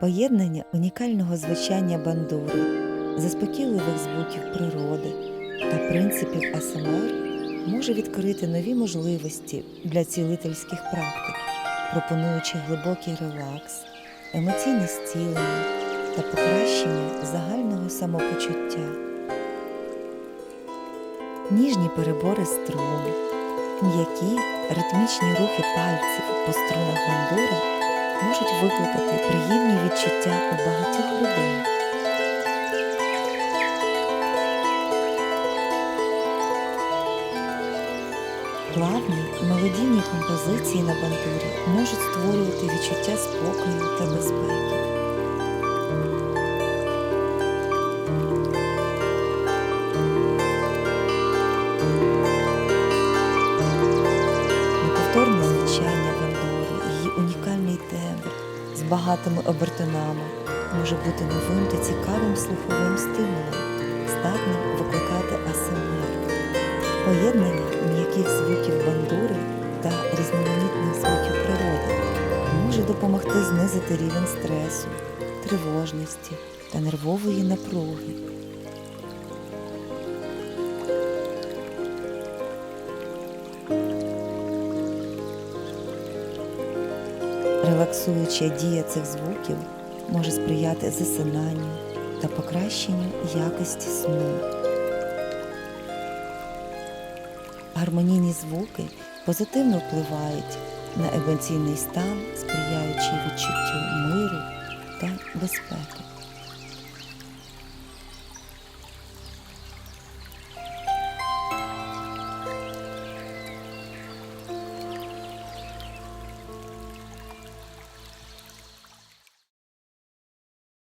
Поєднання унікального звучання бандури, заспокійливих звуків природи та принципів АСМР може відкрити нові можливості для цілительських практик, пропонуючи глибокий релакс, емоційне зцілення та покращення загального самопочуття. Ніжні перебори струн, м'які ритмічні рухи пальців по струнах бандури можуть викликати приємні відчуття у багатьох людей. Плавні мелодійні композиції на бандурі можуть створювати відчуття спокою та безпеки. Багатими обертинами, може бути новим та цікавим слуховим стимулом, здатним викликати асимер. Поєднання м'яких звуків бандури та різноманітних звуків природи може допомогти знизити рівень стресу, тривожності та нервової напруги. Релаксуюча дія цих звуків може сприяти засинанню та покращенню якості сну. Гармонійні звуки позитивно впливають на емоційний стан, сприяючи відчуттю миру та безпеки.